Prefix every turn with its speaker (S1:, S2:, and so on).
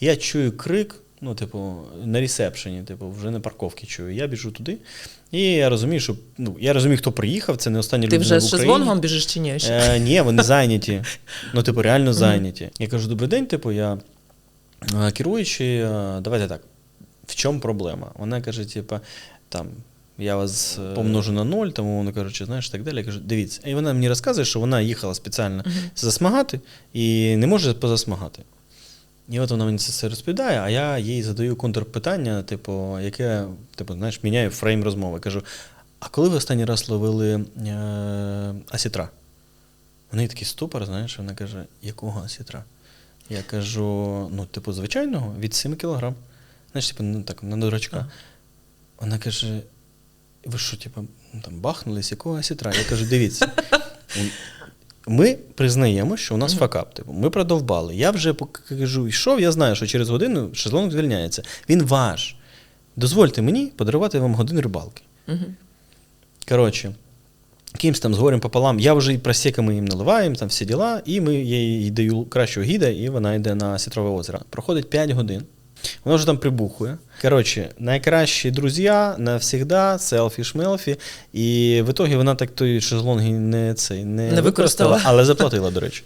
S1: Я чую крик, ну, типу, на ресепшені, типу, вже на парковці чую. Я біжу туди, і я розумію, що ну, я розумію, хто приїхав, це не останні
S2: Ти
S1: людина
S2: вже з шезлонгом біжиш чи ні?
S1: Е, ні, вони зайняті. Ну, типу, реально зайняті. Я кажу, добрий день, типу, я е, керуючий, е, давайте так. В чому проблема? Вона каже, типу, там. Я вас е, помножу на ноль, тому вона коротше, знаєш, так далі. Я кажу, дивіться. І вона мені розказує, що вона їхала спеціально засмагати і не може позасмагати. І от вона мені це все розповідає, а я їй задаю контрпитання, типу, яке, типу, знаєш, міняю фрейм розмови. Кажу: а коли ви останній раз ловили е, асітра? Вони такий ступор, знаєш, вона каже, якого асітра? Я кажу, ну, типу, звичайного, від 7 кілограм. Знаєш, типу, ну так, на дурачка. Вона каже: ви що, типу, ну, там бахнулись, якого асітра? Я кажу, дивіться. Ми признаємо, що у нас факап. Типу, ми продовбали. Я вже поки йшов, я знаю, що через годину шезлонг звільняється. Він ваш. Дозвольте мені подарувати вам годину рибалки. Коротше, кимсь там з горем пополам, я вже і просеками їм наливаємо, там всі діла, і ми їй даю кращого гіда, і вона йде на Сітрове озеро. Проходить 5 годин. Вона вже там прибухує. Коротше, найкращі друзі навсігда, селфі-шмелфі. І в ітогі вона так той шезлонг не, цей, не,
S2: Не використала.
S1: але заплатила, до речі.